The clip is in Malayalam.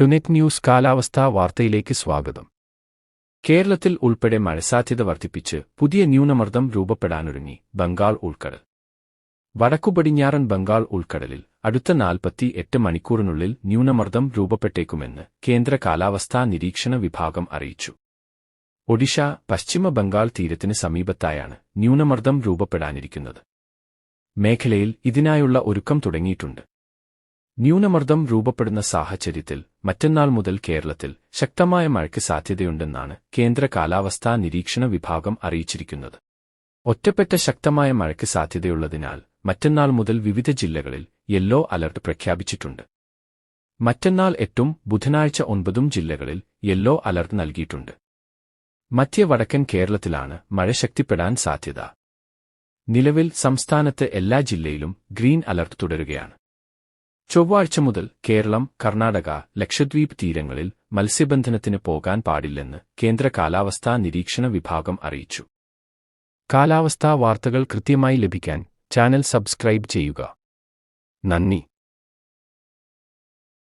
ടുനെറ്റ് ന്യൂസ് കാലാവസ്ഥാ വാർത്തയിലേക്ക് സ്വാഗതം. കേരളത്തിൽ ഉൾപ്പെടെ മഴസാധ്യത വർദ്ധിപ്പിച്ച് പുതിയ ന്യൂനമർദ്ദം രൂപപ്പെടാനൊരുങ്ങി ബംഗാൾ ഉൾക്കടൽ. വടക്കുപടിഞ്ഞാറൻ ബംഗാൾ ഉൾക്കടലിൽ അടുത്ത നാൽപ്പത്തി എട്ട് മണിക്കൂറിനുള്ളിൽ ന്യൂനമർദ്ദം രൂപപ്പെട്ടേക്കുമെന്ന് കേന്ദ്ര കാലാവസ്ഥാ നിരീക്ഷണ വിഭാഗം അറിയിച്ചു. ഒഡീഷ പശ്ചിമ ബംഗാൾ തീരത്തിന് സമീപത്തായാണ് ന്യൂനമർദ്ദം രൂപപ്പെടാനിരിക്കുന്നത്. മേഖലയിൽ ഇതിനായുള്ള ഒരുക്കം തുടങ്ങിയിട്ടുണ്ട്. ന്യൂനമർദ്ദം രൂപപ്പെടുന്ന സാഹചര്യത്തിൽ മറ്റന്നാൾ മുതൽ കേരളത്തിൽ ശക്തമായ മഴയ്ക്ക് സാധ്യതയുണ്ടെന്നാണ് കേന്ദ്ര കാലാവസ്ഥാ നിരീക്ഷണ വിഭാഗം അറിയിച്ചിരിക്കുന്നത്. ഒറ്റപ്പെട്ട ശക്തമായ മഴയ്ക്ക് സാധ്യതയുള്ളതിനാൽ മറ്റന്നാൾ മുതൽ വിവിധ ജില്ലകളിൽ യെല്ലോ അലർട്ട് പ്രഖ്യാപിച്ചിട്ടുണ്ട്. മറ്റന്നാൾ എട്ടും ബുധനാഴ്ച ഒൻപതും ജില്ലകളിൽ യെല്ലോ അലർട്ട് നൽകിയിട്ടുണ്ട്. മധ്യ വടക്കൻ കേരളത്തിലാണ് മഴ ശക്തിപ്പെടാൻ സാധ്യത. നിലവിൽ സംസ്ഥാനത്ത് എല്ലാ ജില്ലയിലും ഗ്രീൻ അലർട്ട് തുടരുകയാണ്. ചൊവ്വാഴ്ച മുതൽ കേരളം കർണാടക ലക്ഷദ്വീപ് തീരങ്ങളിൽ മത്സ്യബന്ധനത്തിന് പോകാൻ പാടില്ലെന്ന് കേന്ദ്ര കാലാവസ്ഥാ നിരീക്ഷണ വിഭാഗം അറിയിച്ചു. കാലാവസ്ഥാ വാർത്തകൾ കൃത്യമായി ലഭിക്കാൻ ചാനൽ സബ്സ്ക്രൈബ് ചെയ്യുക. 难逆。